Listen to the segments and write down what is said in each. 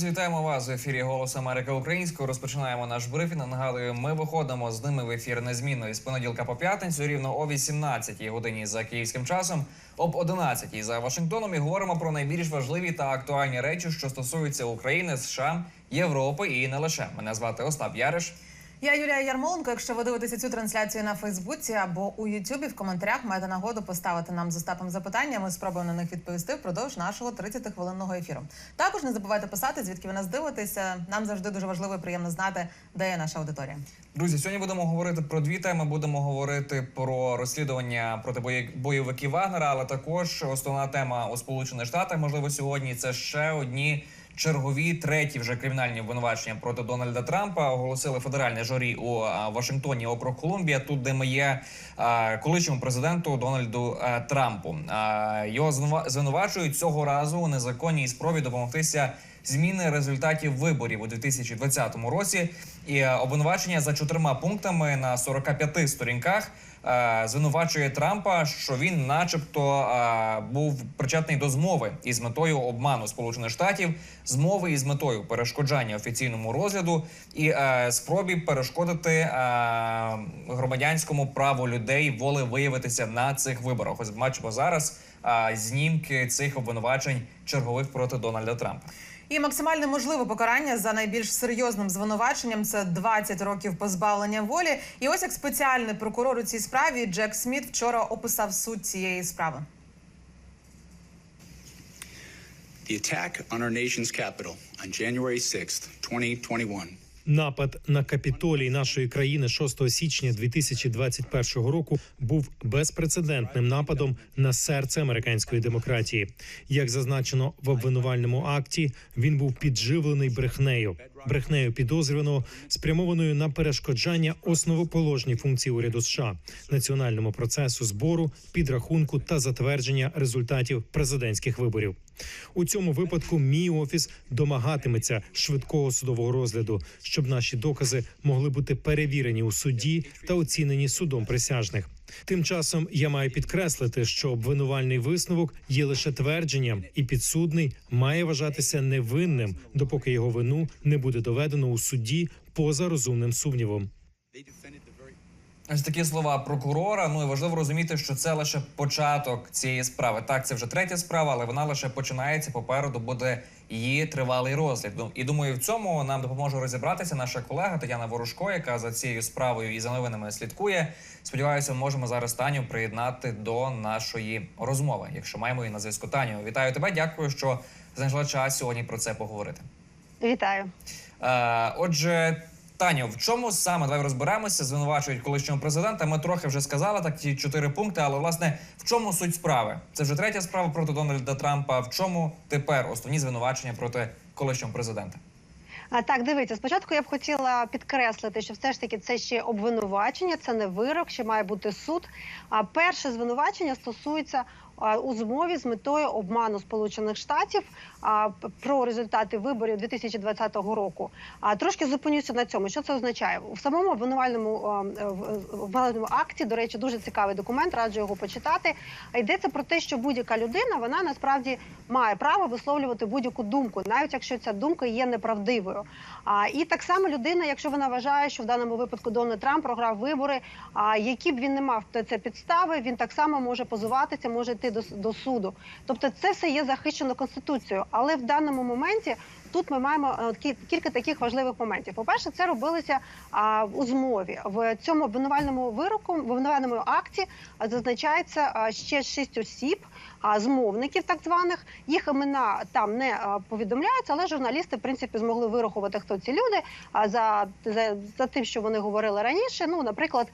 Друзі, вітаємо вас в ефірі Голос Америки Українською. Розпочинаємо наш брифінг. Нагадую, ми виходимо з ними в ефір незмінно із понеділка по п'ятницю, рівно о 18 годині за київським часом, об 11 за Вашингтоном. І говоримо про найбільш важливі та актуальні речі, що стосуються України, США, Європи і не лише. Мене звати Остап Яриш. Я Юлія Ярмоленко. Якщо ви дивитеся цю трансляцію на Фейсбуці або у Ютубі, в коментарях маєте нагоду поставити нам з Остапом запитання. Ми спробуємо на них відповісти впродовж нашого 30-хвилинного ефіру. Також не забувайте писати, звідки ви нас дивитеся. Нам завжди дуже важливо і приємно знати, де є наша аудиторія. Друзі, сьогодні будемо говорити про дві теми. Будемо говорити про розслідування проти бойовиків Вагнера, але також основна тема у Сполучених Штатах. Можливо, сьогодні це ще одні чергові треті вже кримінальні обвинувачення проти Дональда Трампа. Оголосили федеральне журі у Вашингтоні, округ Колумбія. Тут де ми є колишньому президенту Дональду Трампу. А, Його звинува- звинувачують цього разу у незаконній спробі допомогтися зміни результатів виборів у 2020 році. І обвинувачення за чотирма пунктами на 45 сторінках звинувачує Трампа, що він, начебто, е, був причетний до змови із метою обману Сполучених Штатів, змови із метою перешкоджання офіційному розгляду і е, спробі перешкодити е, громадянському праву людей воли виявитися на цих виборах. Ось бачимо зараз е, знімки цих обвинувачень чергових проти Дональда Трампа. І максимальне можливе покарання за найбільш серйозним звинуваченням це 20 років позбавлення волі. І ось як спеціальний прокурор у цій Джек Сміт вчора описав суть цієї справи. The attack on our nation's capital on January 6th, 2021, Напад на капітолій нашої країни 6 січня 2021 року був безпрецедентним нападом на серце американської демократії. Як зазначено в обвинувальному акті, він був підживлений брехнею, брехнею підозрюваного, спрямованою на перешкоджання основоположній функції уряду США національному процесу збору, підрахунку та затвердження результатів президентських виборів. У цьому випадку мій офіс домагатиметься швидкого судового розгляду, щоб наші докази могли бути перевірені у суді та оцінені судом присяжних. Тим часом я маю підкреслити, що обвинувальний висновок є лише твердженням, і підсудний має вважатися невинним, допоки його вину не буде доведено у суді поза розумним сумнівом. they defended the very Ось такі слова прокурора. Ну і важливо розуміти, що це лише початок цієї справи. Так, це вже третя справа, але вона лише починається. Попереду буде її тривалий розгляд. Ну, І думаю, в цьому нам допоможе розібратися наша колега Тетяна Ворожко, яка за цією справою і за новинами слідкує. Сподіваюся, можемо зараз Таню приєднати до нашої розмови, якщо маємо її на зв'язку. Таню, вітаю тебе. Дякую, що знайшла час сьогодні про це поговорити. Вітаю. Е, отже, Таню, в чому саме давай розберемося? Звинувачують колишнього президента. Ми трохи вже сказали так ті чотири пункти, але власне в чому суть справи? Це вже третя справа проти Дональда Трампа. В чому тепер основні звинувачення проти колишнього президента? А так, дивіться, спочатку я б хотіла підкреслити, що все ж таки це ще обвинувачення, це не вирок, ще має бути суд. А перше звинувачення стосується у змові з метою обману Сполучених Штатів про результати виборів 2020 року. А трошки зупинюся на цьому. Що це означає? У самому обвинувальному в- в- обвинувальному акті, до речі, дуже цікавий документ, раджу його почитати. Йдеться про те, що будь-яка людина вона насправді має право висловлювати будь-яку думку, навіть якщо ця думка є неправдивою. А і так само людина, якщо вона вважає, що в даному випадку Дональд Трамп програв вибори, а які б він не мав це підстави, він так само може позиватися, може йти до, до суду. Тобто, це все є захищено конституцією. Але в даному моменті тут ми маємо е, кі- кілька таких важливих моментів. По перше, це робилося а, у змові в цьому обвинувальному вироку, в обвинувальному акті зазначається ще шість осіб, а, змовників, так званих. Їх імена там не повідомляються, але журналісти, в принципі, змогли вирахувати, хто ці люди. А за, за, за тим, що вони говорили раніше. Ну, наприклад,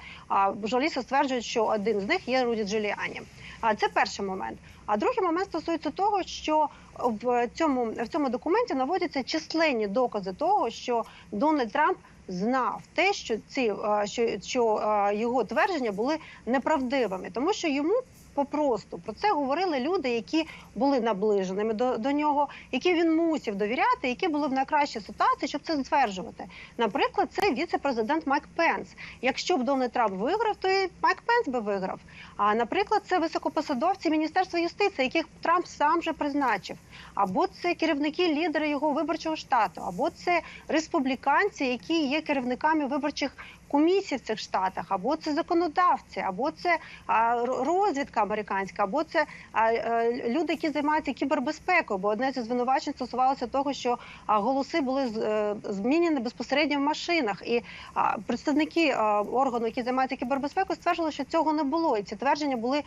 журналісти стверджують, що один з них є Руді Джуліані. А це перший момент. А другий момент стосується того, що в цьому в цьому документі наводяться численні докази того, що Дональд Трамп знав те, що ці що, що його твердження були неправдивими, тому що йому попросту. Про це говорили люди, які були наближеними до, до нього, які він мусив довіряти, які були в найкращій ситуації, щоб це стверджувати. Наприклад, це віце-президент Майк Пенс. Якщо б Дональд Трамп виграв, то і Майк Пенс би виграв. А наприклад, це високопосадовці Міністерства юстиції, яких Трамп сам же призначив, або це керівники лідери його виборчого штату, або це республіканці, які є керівниками виборчих комісій в цих штатах, або це законодавці, або це розвідка американська, або це е, люди, які займаються кібербезпекою. Бо одне зі звинувачень стосувалося того, що голоси були е, змінені безпосередньо в машинах, і представники органу, які займаються кібербезпекою, стверджували, що цього не було, і ці твердження були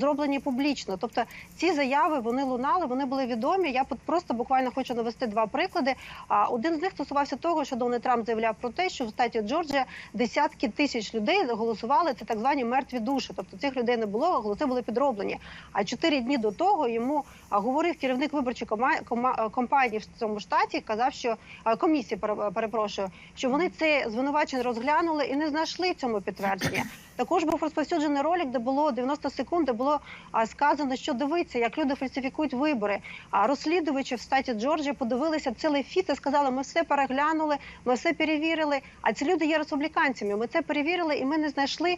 зроблені публічно. Тобто ці заяви вони лунали, вони були відомі. Я просто буквально хочу навести два приклади. Один з них стосувався того, що Дональд Трамп заявляв про те, що в штаті Джорджія десятки тисяч людей голосували. Це так звані мертві душі. Тобто цих людей не було, голоси були підроблені. А чотири дні до того йому говорив керівник виборчої компанії в цьому штаті. Казав, що комісії перепрошую, що вони це звинувачення розглянули і не знайшли цьому підтвердження. Також був розповсюджений ролик, де було 90 секунд, де було сказано, що дивиться, як люди фальсифікують вибори. А розслідувачі в штаті Джорджія подивилися цілий фіт і сказали, ми все переглянули, ми все перевірили. А ці люди є республіканцями. Ми це перевірили, і ми не знайшли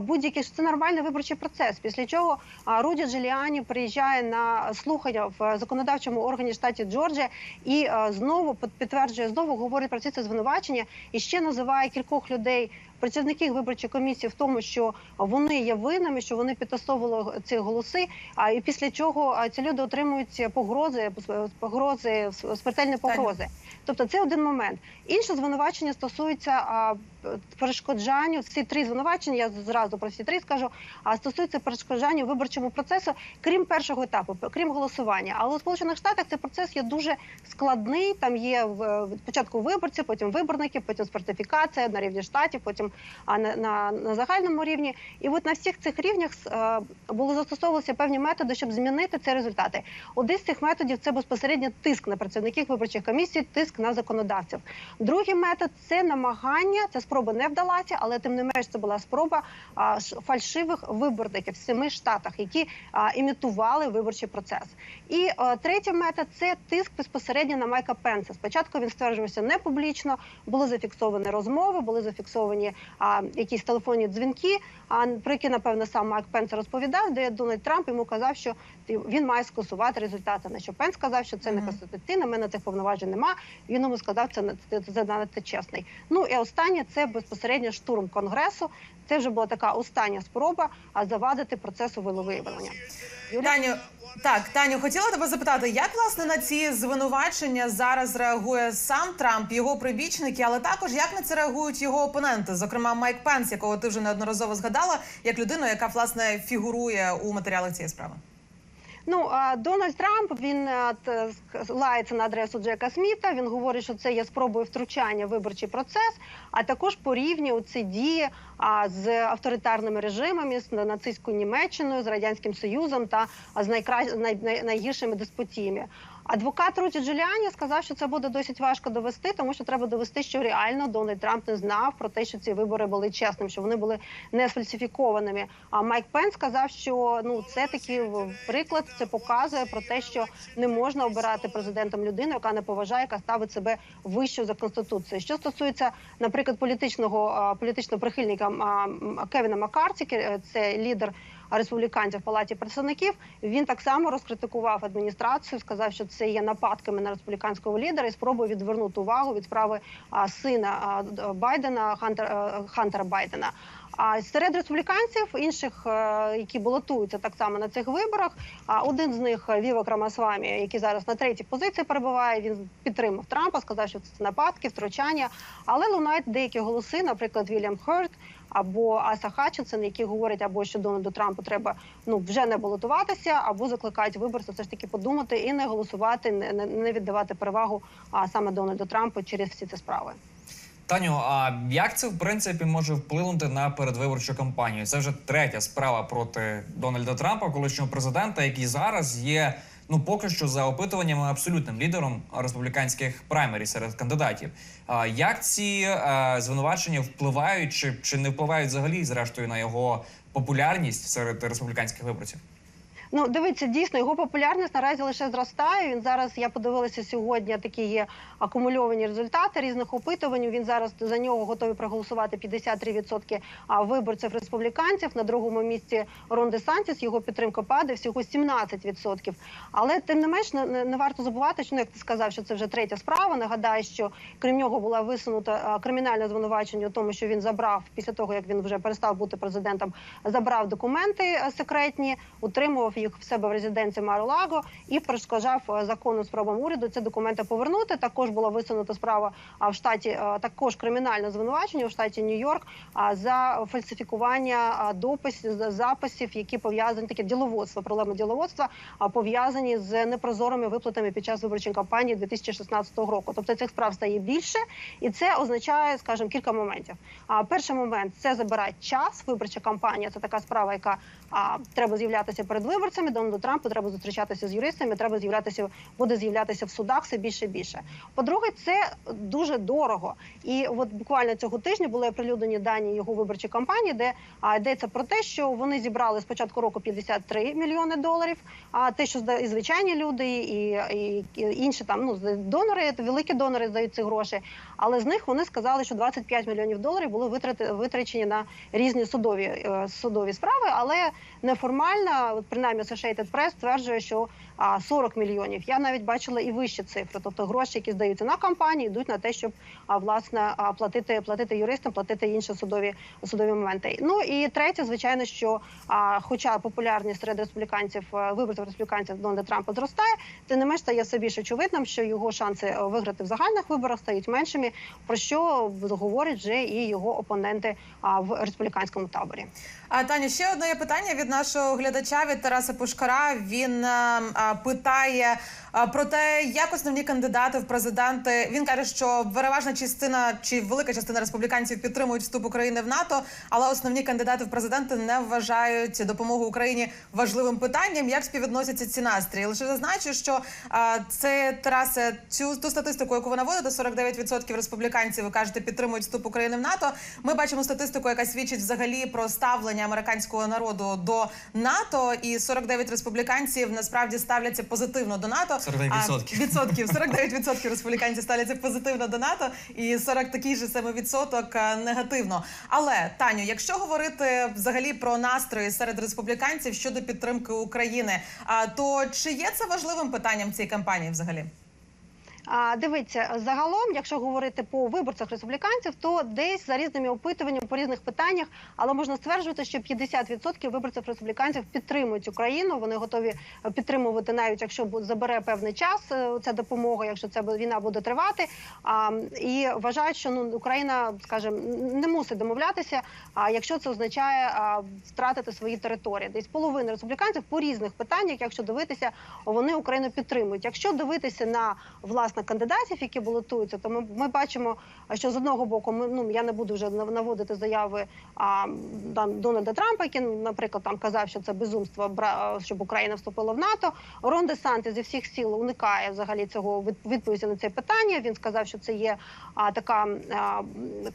будь-який що це нормальний виборчий процес. Після чого Руді Джуліані приїжджає на слухання в законодавчому органі штаті Джорджія і знову під- підтверджує, знову говорить про ці звинувачення і ще називає кількох людей працівників виборчої комісії в тому, що вони є винними, що вони підтасовували ці голоси. А і після чого ці люди отримують погрози, погрози, смертельні погрози. Тобто це один момент. Інше звинувачення стосується перешкоджанню. Всі три звинувачення, я зразу про всі три скажу. А стосується перешкоджанню виборчому процесу, крім першого етапу, крім голосування. Але у Сполучених Штатах цей процес є дуже складний. Там є спочатку виборці, потім виборники, потім спартифікація на рівні штатів, потім а на, на, на загальному рівні. І от на всіх цих рівнях е, були застосовувалися певні методи, щоб змінити ці результати. Один з цих методів це безпосередньо тиск на працівників виборчих комісій, тиск на законодавців. Другий метод це намагання. Ця спроба не вдалася, але тим не менш це була спроба фальшивих виборників в семи штатах, які імітували виборчий процес. І а, третій метод це тиск безпосередньо на Майка Пенса. Спочатку він стверджувався не публічно, були зафіксовані розмови, були зафіксовані а, якісь телефонні дзвінки. А про які напевно сам Майк Пенс розповідав, де Дональд Трамп йому казав, що він має скасувати результати. На що Пенс сказав, що це не конституційно, мене цих повноважень нема. Він йому сказав, це це, це занадто чесний. Ну і останнє це безпосередньо штурм конгресу. Це вже була така остання спроба а, завадити процесу волевиявлення. Таню, так, Таню, хотіла тебе запитати, як власне на ці звинувачення зараз реагує сам Трамп, його прибічники, але також як на це реагують його опоненти, зокрема Майк Пенс, якого ти вже неодноразово згадала, як людину, яка власне фігурує у матеріалах цієї справи. Ну Дональд Трамп він е, лається на адресу Джека Сміта. Він говорить, що це є спробою втручання в виборчий процес, а також порівнює ці дії з авторитарними режимами, з нацистською Німеччиною, з радянським Союзом та з найкра... най... най... найгіршими деспотіями. Адвокат Руді Джуліані сказав, що це буде досить важко довести, тому що треба довести, що реально Дональд Трамп не знав про те, що ці вибори були чесними, що вони були не сфальсифікованими. А Майк Пенс сказав, що ну це такий приклад, це показує про те, що не можна обирати президентом людину, яка не поважає, яка ставить себе вище за конституцією. Що стосується, наприклад, політичного політичного прихильника Кевіна Маккарті, це лідер республіканців в палаті представників. Він так само розкритикував адміністрацію, сказав, що це є нападками на республіканського лідера і спробує відвернути увагу від справи сина Байдена Хантера, Хантера Байдена. А серед республіканців, інших, е, які балотуються так само на цих виборах, один з них е, Вівок Рамасвамі, який зараз на третій позиції перебуває. Він підтримав Трампа, сказав, що це нападки, втручання. Але лунають деякі голоси, наприклад, Вільям Херт або Аса Хатчинсон, які говорять або що Дональду Трампу треба ну вже не балотуватися, або закликають виборців все ж таки подумати і не голосувати, не- не віддавати перевагу а саме Дональду Трампу через всі ці справи. Таню, а як це в принципі може вплинути на передвиборчу кампанію? Це вже третя справа проти Дональда Трампа, колишнього президента, який зараз є ну поки що за опитуваннями абсолютним лідером республіканських праймері серед кандидатів. Як ці е, звинувачення впливають чи, чи не впливають взагалі, зрештою, на його популярність серед республіканських виборців? Ну, дивіться, дійсно його популярність наразі лише зростає. Він зараз я подивилася сьогодні. Такі є акумульовані результати різних опитувань. Він зараз за нього готові проголосувати 53% а, виборців республіканців. На другому місці Рон Де його підтримка падає всього 17%. Але тим не менш не, не, не варто забувати, що ну, як ти сказав, що це вже третя справа. Нагадаю, що крім нього була висунута кримінальне звинувачення у тому, що він забрав після того, як він вже перестав бути президентом, забрав документи е, секретні, утримував їх в себе в резиденції Маро-Лаго і перешкоджав е, законним спробам уряду ці документи повернути. Також була висунута справа в штаті, е, також кримінальне звинувачення в штаті Нью-Йорк за фальсифікування дописів за- записів, які пов'язані таке діловодство, проблеми діловодства, пов'язані з непрозорими виплатами під час виборчої кампанії 2016 року. Тобто цих справ стає більше, і це означає, скажімо, кілька моментів. А перший момент це забирає час. Виборча кампанія це така справа, яка треба з'являтися перед виборцями. Дональду Трампу треба зустрічатися з юристами. Треба з'являтися, буде з'являтися в судах все більше і більше. По-друге, це дуже дорого. І от буквально цього тижня були оприлюднені дані його виборчої кампанії, де а, йдеться про те, що вони зібрали з початку року 53 мільйони доларів. А те, що і звичайні люди, і, і, і інші там ну донори, великі донори здають ці гроші. Але з них вони сказали, що 25 мільйонів доларів були витрати витрачені на різні судові е, судові справи, але неформально, от принаймні Associated Press стверджує, що а, 40 мільйонів. Я навіть бачила і вищі цифри, тобто гроші, які здаються на кампанії, йдуть на те, щоб власне платити платити юристам, платити інші судові судові моменти. Ну і третє, звичайно, що хоча популярність серед республіканців е, виборців республіканців Дональда Трампа зростає, тим не менш стає все більш очевидним, що його шанси е, виграти в загальних виборах стають меншими, про що говорять вже і його опоненти в республіканському таборі. А Таня, ще одне питання від нашого глядача від Тараса Пушкара. Він а, а, питає а, про те, як основні кандидати в президенти. Він каже, що переважна частина чи велика частина республіканців підтримують вступ України в НАТО, але основні кандидати в президенти не вважають допомогу Україні важливим питанням. Як співвідносяться ці настрої? Лише зазначу, що а, це Тарасе, цю ту статистику, яку ви наводите, 49% республіканців ви кажете підтримують вступ України в НАТО. Ми бачимо статистику, яка свідчить взагалі про ставлення американського народу до НАТО, і 49 республіканців насправді ставляться позитивно до НАТО. 49%. А, відсотків 49% республіканців ставляться позитивно до НАТО, і 40 такий же саме відсоток негативно. Але Таню, якщо говорити взагалі про настрої серед республіканців щодо підтримки України, то чи є це важливим питанням цієї кампанії взагалі? Дивіться, загалом, якщо говорити по виборцях республіканців, то десь за різними опитуваннями по різних питаннях, але можна стверджувати, що 50% виборців республіканців підтримують Україну. Вони готові підтримувати, навіть якщо забере певний час е, ця допомога, якщо ця війна буде тривати. А, і вважають, що ну Україна, скажімо, не мусить домовлятися. А якщо це означає втратити свої території, десь половина республіканців по різних питаннях, якщо дивитися, вони Україну підтримують. Якщо дивитися на власне кандидатів, які балотуються, то ми, ми бачимо, що з одного боку, ми ну я не буду вже наводити заяви а, там, Дональда Трампа, який, наприклад, там казав, що це безумство, щоб Україна вступила в НАТО. Рон Де Сантес зі всіх сил уникає взагалі цього відповіді на це питання. Він сказав, що це є а, така а,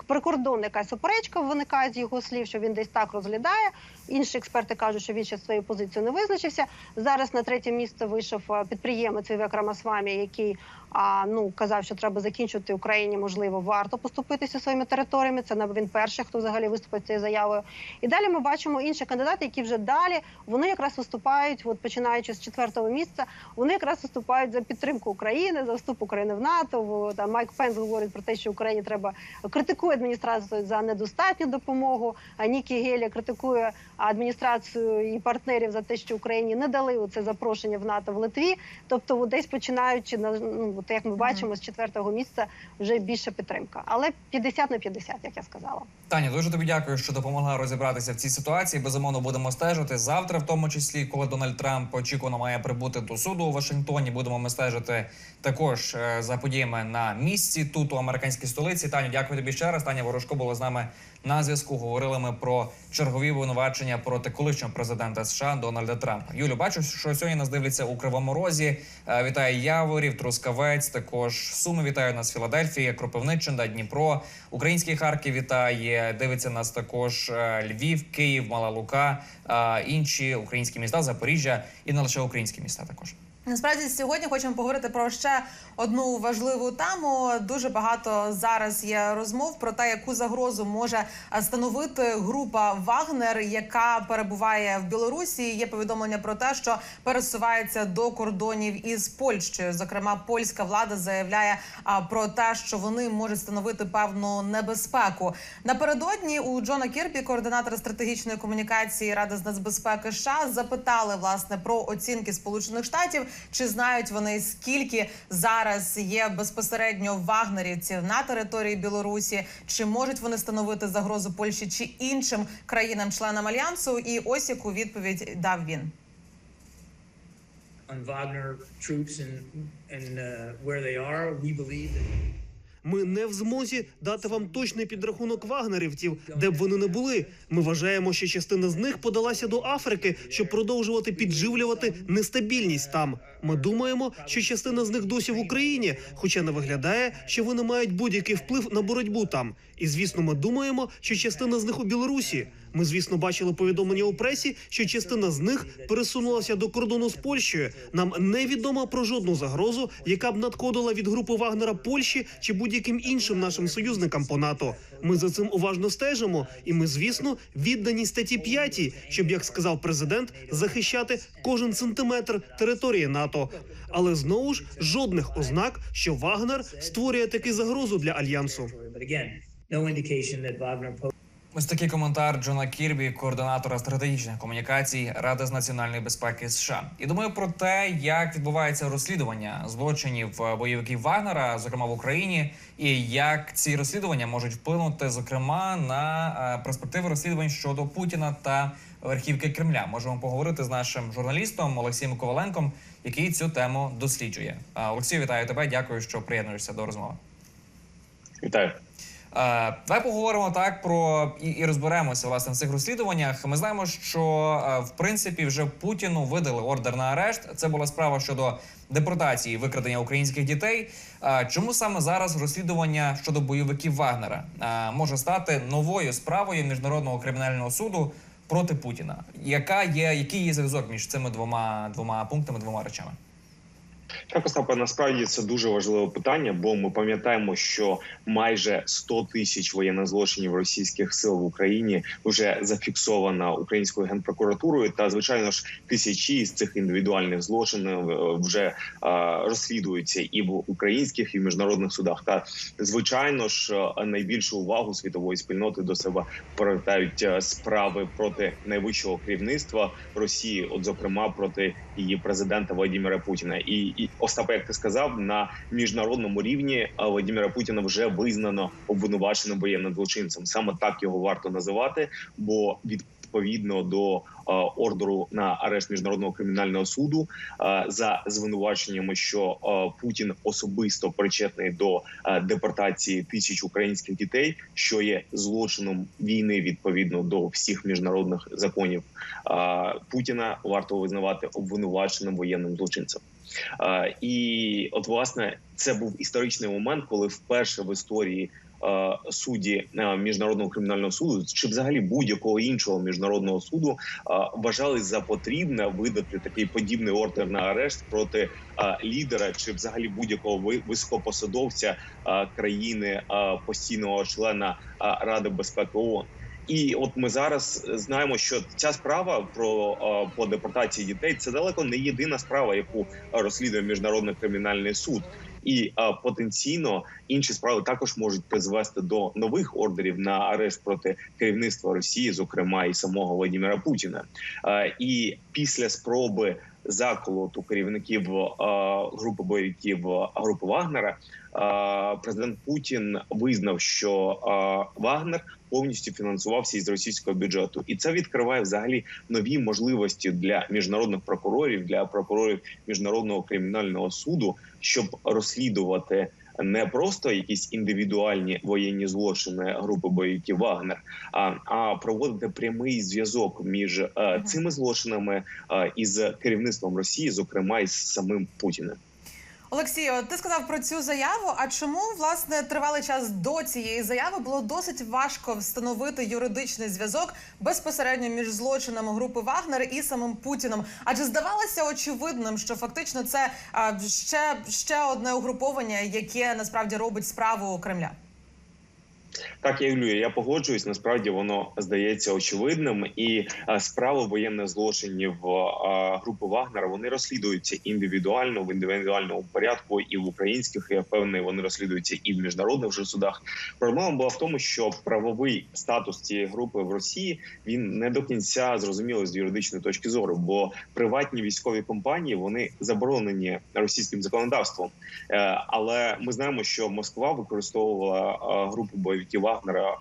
прикордонна якась суперечка виникає з його слів, що він десь так розглядає. Інші експерти кажуть, що він ще своєю позицією не визначився. Зараз на третє місце вийшов підприємець Вівек Рамасвамі, який а, ну казав, що треба закінчити Україні. Можливо, варто поступитися своїми територіями. Це він перший, хто взагалі виступить цією заявою. І далі ми бачимо інші кандидати, які вже далі вони якраз виступають, от починаючи з четвертого місця, вони якраз виступають за підтримку України, за вступ України в НАТО. Там Майк Пенс говорить про те, що Україні треба критикує адміністрацію за недостатню допомогу. А Нікі Гелі критикує адміністрацію і партнерів за те, що Україні не дали це запрошення в НАТО в Литві. Тобто, десь починаючи на ну от як ми бачимо з четвертого місця, вже більше підтримка, але 50 на 50, як я сказала. Таня, дуже тобі дякую, що допомогла розібратися в цій ситуації. Безумовно, будемо стежити завтра, в тому числі, коли Дональд Трамп очікувано має прибути до суду у Вашингтоні. Будемо ми стежити також е, за подіями на місці тут у американській столиці. Таню, дякую тобі ще раз. Таня Ворожко була з нами на зв'язку. Говорили ми про чергові винувачення проти колишнього президента США Дональда Трампа. Юлю, бачу, що сьогодні нас дивляться у Кривому Розі. Е, Вітаю Яворів, Трускавець. Також Суми вітаю нас Філадельфія, Кропивниччина, Дніпро. Український Харків вітає. Дивиться нас також е, Львів, Київ, Мала Лука, е, інші українські міста, Запоріжжя і не лише українські міста. Також Насправді сьогодні хочемо поговорити про ще одну важливу тему. Дуже багато зараз є розмов про те, яку загрозу може становити група Вагнер, яка перебуває в Білорусі. Є повідомлення про те, що пересувається до кордонів із Польщею. Зокрема, польська влада заявляє про те, що вони можуть становити певну небезпеку. Напередодні у Джона Кірбі, координатора стратегічної комунікації Ради з нацбезпеки США, запитали власне про оцінки Сполучених Штатів. Чи знають вони скільки зараз є безпосередньо вагнерівців на території Білорусі? Чи можуть вони становити загрозу Польщі чи іншим країнам-членам альянсу? І ось яку відповідь дав він. on Wagner troops and and uh, where they are. We believe that Ми не в змозі дати вам точний підрахунок вагнерівців, де б вони не були. Ми вважаємо, що частина з них подалася до Африки, щоб продовжувати підживлювати нестабільність там. Ми думаємо, що частина з них досі в Україні, хоча не виглядає, що вони мають будь-який вплив на боротьбу там. І звісно, ми думаємо, що частина з них у Білорусі. Ми, звісно, бачили повідомлення у пресі, що частина з них пересунулася до кордону з Польщею. Нам невідомо про жодну загрозу, яка б надходила від групи Вагнера Польщі чи будь-яким іншим нашим союзникам по НАТО. Ми за цим уважно стежимо, і ми, звісно, віддані статті 5, щоб, як сказав президент, захищати кожен сантиметр території НАТО. Але знову ж жодних ознак, що Вагнер створює таку загрозу для альянсу. Ось такий коментар Джона Кірбі, координатора стратегічних комунікацій Ради з національної безпеки США. І думаю про те, як відбувається розслідування злочинів е, бойовиків Вагнера, зокрема в Україні, і як ці розслідування можуть вплинути, зокрема, на е, перспективи розслідувань щодо Путіна та верхівки Кремля. Можемо поговорити з нашим журналістом Олексієм Коваленком, який цю тему досліджує. Е, Олексію, вітаю тебе. Дякую, що приєднуєшся до розмови. Вітаю. Е, Давай поговоримо так про і, і розберемося власне в цих розслідуваннях. Ми знаємо, що е, в принципі вже Путіну видали ордер на арешт. Це була справа щодо депортації викрадення українських дітей. Е, Чому саме зараз розслідування щодо бойовиків Вагнера може стати новою справою міжнародного кримінального суду проти Путіна? Яка є який є зв'язок між цими двома двома пунктами, двома речами? Так, Остапе, насправді це дуже важливе питання, бо ми пам'ятаємо, що майже 100 тисяч воєнних злочинів російських сил в Україні вже зафіксовано українською генпрокуратурою. Та звичайно ж тисячі з цих індивідуальних злочинів е, вже е, розслідуються і в українських, і в міжнародних судах. Та звичайно ж е, найбільшу увагу світової спільноти до себе повертають справи проти найвищого керівництва Росії, от зокрема проти її президента Владимира Путіна. І, і Остапе, як ти сказав, на міжнародному рівні е, Владимира Путіна вже визнано обвинуваченим воєнним злочинцем. Саме так його варто називати, бо відповідно до е, ордеру на арешт міжнародного кримінального суду е, за звинуваченнями, що Путін особисто причетний до депортації тисяч українських дітей, що є злочином війни відповідно до всіх міжнародних законів Путіна, варто визнавати обвинуваченим воєнним злочинцем. І от власне це був історичний момент, коли вперше в історії судді міжнародного кримінального суду чи взагалі будь-якого іншого міжнародного суду вважали за потрібне видати такий подібний ордер на арешт проти лідера чи взагалі будь-якого ви- високопосадовця країни постійного члена Ради безпеки ООН. І от ми зараз знаємо, що ця справа про е, по депортації дітей це далеко не єдина справа, яку розслідує міжнародний кримінальний суд. І е, потенційно інші справи також можуть призвести до нових ордерів на арешт проти керівництва Росії, зокрема і самого Владимира Путіна. Е, і після спроби заколоту керівників е, групи бойовиків е, групи Вагнера, е, президент Путін визнав, що Вагнер повністю фінансувався із російського бюджету, і це відкриває взагалі нові можливості для міжнародних прокурорів, для прокурорів міжнародного кримінального суду, щоб розслідувати не просто якісь індивідуальні воєнні злочини групи бойовиків Вагнер, а, а проводити прямий зв'язок між е, цими злочинами е, із керівництвом Росії, зокрема із самим Путіним. Олексію, ти сказав про цю заяву. А чому власне тривалий час до цієї заяви було досить важко встановити юридичний зв'язок безпосередньо між злочинами групи Вагнер і самим Путіном? Адже здавалося очевидним, що фактично це ще, ще одне угруповання, яке насправді робить справу Кремля. Так, я Юлію, я погоджуюсь. Насправді воно здається очевидним, і е, справи воєнних злочинів е, групи Вагнера вони розслідуються індивідуально в індивідуальному порядку, і в українських я впевнений, вони розслідуються і в міжнародних вже судах. Проблема була в тому, що правовий статус цієї групи в Росії він не до кінця зрозумілий з юридичної точки зору, бо приватні військові компанії вони заборонені російським законодавством. Е, Але ми знаємо, що Москва використовувала групу бойовиків Вагнера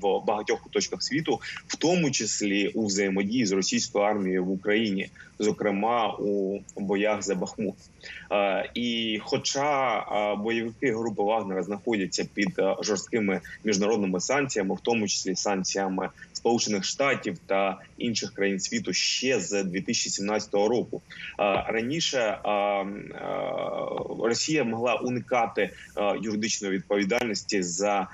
в багатьох куточках світу, в тому числі у взаємодії з російською армією в Україні, зокрема у боях за Бахмут. І хоча бойовики групи Вагнера знаходяться під жорсткими міжнародними санкціями, в тому числі санкціями Сполучених Штатів та інших країн світу ще з 2017 року. Раніше Росія могла уникати юридичної відповідальності за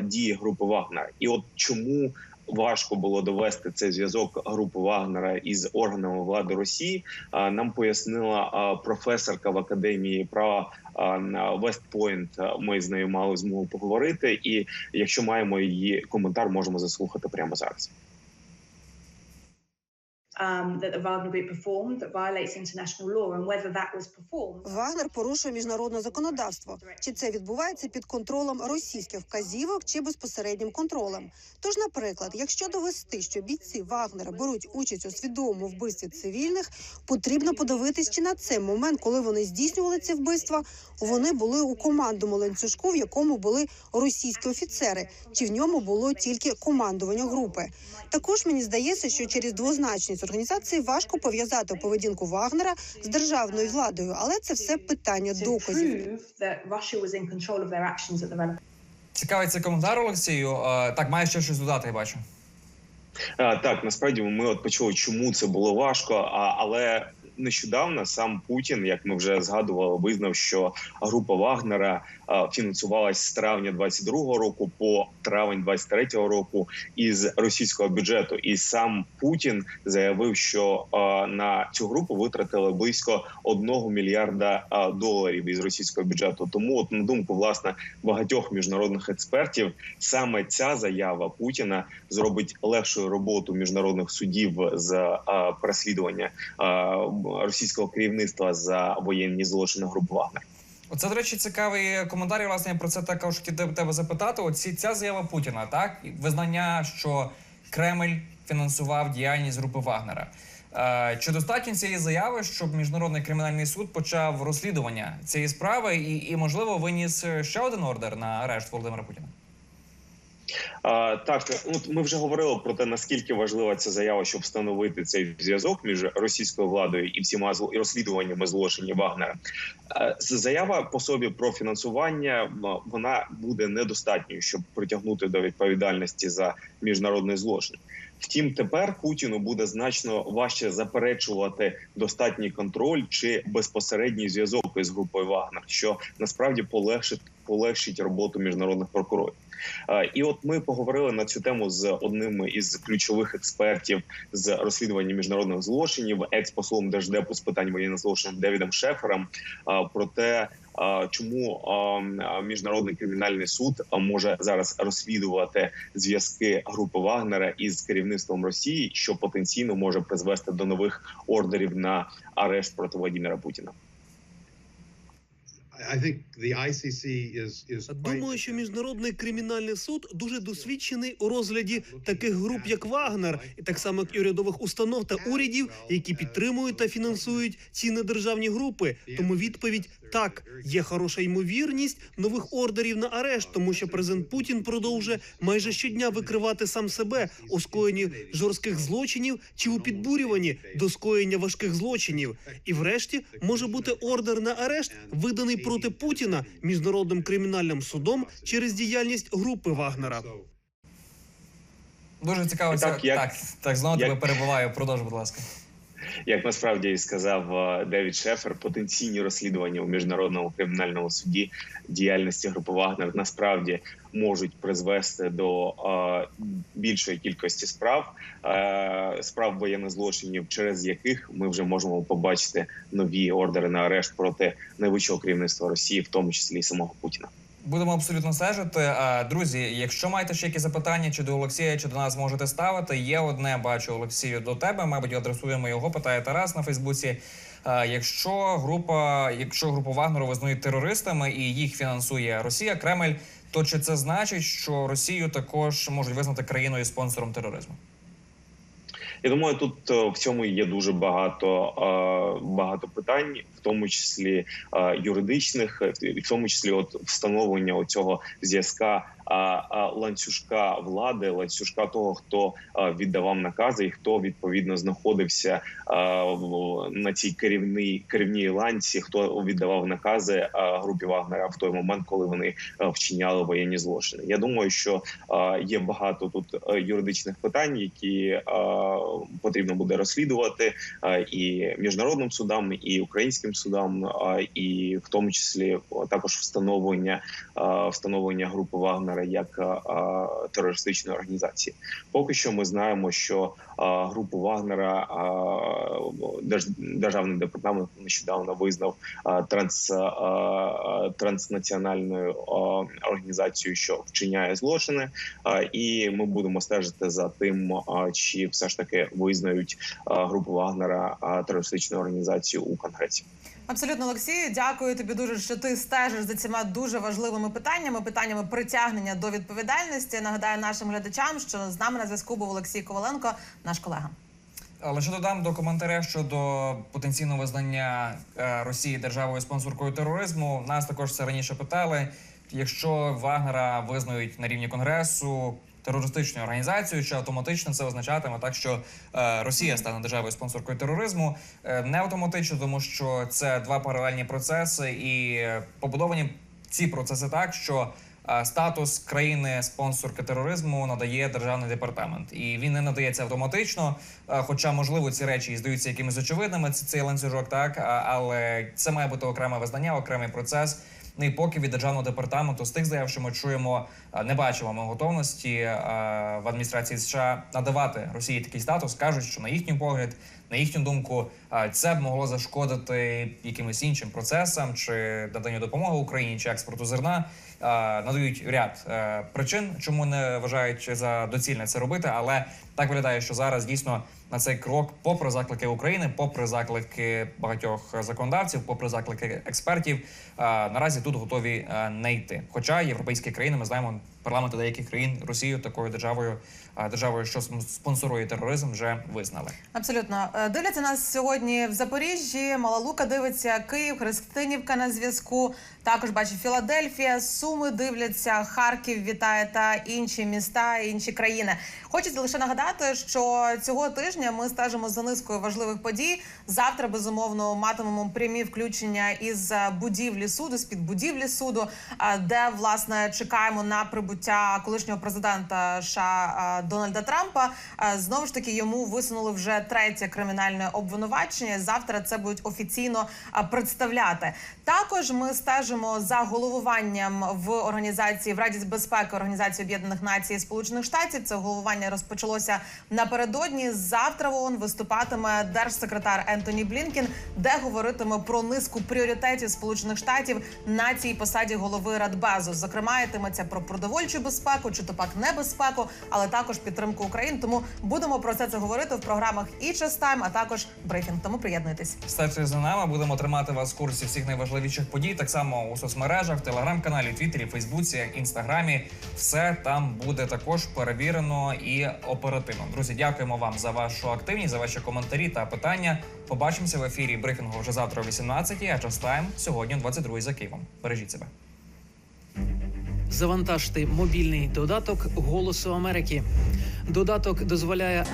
дії групи Вагнера, і от чому. Важко було довести цей зв'язок групи Вагнера із органами влади Росії. Нам пояснила професорка в академії права на Вестпойнт. Ми з нею мали змогу поговорити. І якщо маємо її коментар, можемо заслухати прямо зараз. Um, that the. Вагнер порушує міжнародне законодавство. Чи це відбувається під контролем російських вказівок чи безпосереднім контролем? Тож, наприклад, якщо довести, що бійці Вагнера беруть участь у свідомому вбивстві цивільних, потрібно подивитись, чи на цей момент, коли вони здійснювали ці вбивства, вони були у командному ланцюжку, в якому були російські офіцери, чи в ньому було тільки командування групи. Також мені здається, що через двозначність організації важко пов'язати поведінку Вагнера з державною владою, але це все питання to доказів. цей коментар, Олексію. Е, Так, має ще щось додати, я бачу. А, так, насправді ми от почули, чому це було важко, а, але нещодавно сам Путін, як ми вже згадували, визнав, що група Вагнера фінансувалась з травня 22-го року по травень 23-го року із російського бюджету. І сам Путін заявив, що на цю групу витратили близько 1 мільярда доларів із російського бюджету. Тому, от на думку власне багатьох міжнародних експертів, саме ця заява Путіна зробить легшою роботу міжнародних судів з переслідування російського керівництва за воєнні злочини групи Вагнер. Оце, до речі, цікавий коментар. Власне, я про це також хотів тебе- запитати. Оці ця заява Путіна, так визнання, що Кремль фінансував діяльність групи Вагнера. Е, Чи достатньо цієї заяви, щоб міжнародний кримінальний суд почав розслідування цієї справи і, і можливо, виніс ще один ордер на арешт Володимира Путіна? Так, ну, ми вже говорили про те, наскільки важлива ця заява, щоб встановити цей зв'язок між російською владою і всіма розслідуваннями злочинів Вагнера. Е, Заява по собі про фінансування вона буде недостатньою, щоб притягнути до відповідальності за міжнародний злочин. Втім, тепер Путіну буде значно важче заперечувати достатній контроль чи безпосередній зв'язок із групою Вагнер, що насправді полегшить полегшить роботу міжнародних прокурорів. Е, І от ми поговорили на цю тему з одним із ключових експертів з розслідування міжнародних злочинів, експослом держдепу з питань воєнних злочинів Девідом Шефером. е, Про те, е, чому міжнародний кримінальний суд може зараз розслідувати зв'язки групи Вагнера із керівництвом Росії, що потенційно може призвести до нових ордерів на арешт проти Владимира Путіна. Думаю, що міжнародний кримінальний суд дуже досвідчений у розгляді таких груп, як Вагнер, і так само як і урядових установ та урядів, які підтримують та фінансують ці недержавні групи. Тому відповідь так є хороша ймовірність нових ордерів на арешт, тому що президент Путін продовжує майже щодня викривати сам себе у скоєнні жорстких злочинів чи у підбурюванні до скоєння важких злочинів. І врешті може бути ордер на арешт, виданий проти Путіна міжнародним кримінальним судом через діяльність групи Вагнера. Дуже цікаво. Так, як- так, так знову як- тебе перебуваю. Продовж, будь ласка. Як насправді сказав е, Девід Шефер, потенційні розслідування у міжнародному кримінальному суді діяльності групи Вагнер насправді можуть призвести до е, більшої кількості справ е, справ воєнних злочинів, через яких ми вже можемо побачити нові ордери на арешт проти найвищого керівництва Росії, в тому числі і самого Путіна. Будемо абсолютно стежити. Друзі, якщо маєте ще якісь запитання, чи до Олексія, чи до нас можете ставити. Є одне, бачу Олексію до тебе. Мабуть, адресуємо його. Питає Тарас на Фейсбуці. Якщо група, якщо групу Вагнеру визнають терористами і їх фінансує Росія, Кремль, то чи це значить, що Росію також можуть визнати країною спонсором тероризму? Я думаю, тут е, в цьому є дуже багато е, багато питань, в тому числі е, юридичних, в тому числі от встановлення цього зв'язка ланцюжка влади, ланцюжка того, хто віддавав накази, і хто відповідно знаходився на цій керівній керівній ланці, хто віддавав накази групі Вагнера в той момент, коли вони вчиняли воєнні злочини. Я думаю, що є багато тут юридичних питань, які потрібно буде розслідувати і міжнародним судам, і українським судам, і в тому числі також встановлення встановлення групи Вагнера як е, е, терористичної організації. Поки що ми знаємо, що е, групу Вагнера державний департамент нещодавно визнав транс транснаціональною організацією, що вчиняє злочини. І ми будемо стежити за тим, чи все ж таки визнають групу Вагнера терористичною організацією у Конгресі. Абсолютно, Олексію, дякую тобі дуже, що ти стежиш за цими дуже важливими питаннями, питаннями притягнення до відповідальності. Нагадаю нашим глядачам, що з нами на зв'язку був Олексій Коваленко, наш колега. Лише додам до коментаря щодо потенційного визнання е, Росії державою спонсоркою тероризму. Нас також це раніше питали. Якщо Вагнера визнають на рівні конгресу терористичною організацією, чи автоматично це означатиме так, що е, Росія стане державою спонсоркою тероризму? Е, не автоматично, тому що це два паралельні процеси, і побудовані ці процеси так, що е, статус країни спонсорки тероризму надає державний департамент, і він не надається автоматично. Хоча, можливо, ці речі і здаються якимись очевидними. Це цей ланцюжок, так але це має бути окреме визнання, окремий процес. Ну і поки від державного департаменту з тих заяв, що ми чуємо, е, не бачимо ми готовності е, в адміністрації США надавати Росії такий статус. кажуть, що на їхній погляд, на їхню думку, е, це б могло зашкодити якимось іншим процесам, чи наданню допомоги Україні, чи експорту зерна. Е, Надають ряд е, причин, чому не вважають за доцільне це робити, але так виглядає, що зараз дійсно на цей крок, попри заклики України, попри заклики багатьох законодавців, попри заклики експертів, е, наразі тут готові не йти. Хоча європейські країни, ми знаємо, парламенти деяких країн Росію такою державою, державою, що спонсорує тероризм, вже визнали. Абсолютно дивляться нас сьогодні в Запоріжжі. Мала Лука дивиться Київ, Христинівка на зв'язку. Також бачу Філадельфія, Суми дивляться, Харків вітає та інші міста, інші країни. Хочеться лише нагадати, що цього тижня ми стежимо за низкою важливих подій. Завтра безумовно матимемо прямі включення із будівлі суду, з під будівлі суду, де власне чекаємо на прибуття колишнього президента США Дональда Трампа. Знову ж таки йому висунули вже третє кримінальне обвинувачення. Завтра це будуть офіційно представляти. Також ми стежимо за головуванням в організації в Раді безпеки Організації Об'єднаних Націй Сполучених Штатів. Це головування розпочалося напередодні. Завтра в ООН виступатиме держсекретар Ентоні Блінкін, де говоритиме про низку пріоритетів Сполучених Штатів на цій посаді голови Радбезу. Зокрема, йтиметься про продовольчу безпеку чи то пак небезпеку, але також підтримку України. Тому будемо про це це говорити в програмах і Тайм, а також брифінг. Тому приєднуйтесь. Стежте за нами, будемо тримати вас в курсі всіх найважливіших подій. Так само у соцмережах, телеграм-каналі, Твіттері, Фейсбуці, Інстаграмі. Все там буде також перевірено і оперативно. Друзі, дякуємо вам за вашу активність, за ваші коментарі та питання. Побачимося в ефірі брифінгу вже завтра о 18 а тайм сьогодні о 22 за Києвом. Бережіть себе. Завантажте мобільний додаток Голосу Америки. Додаток дозволяє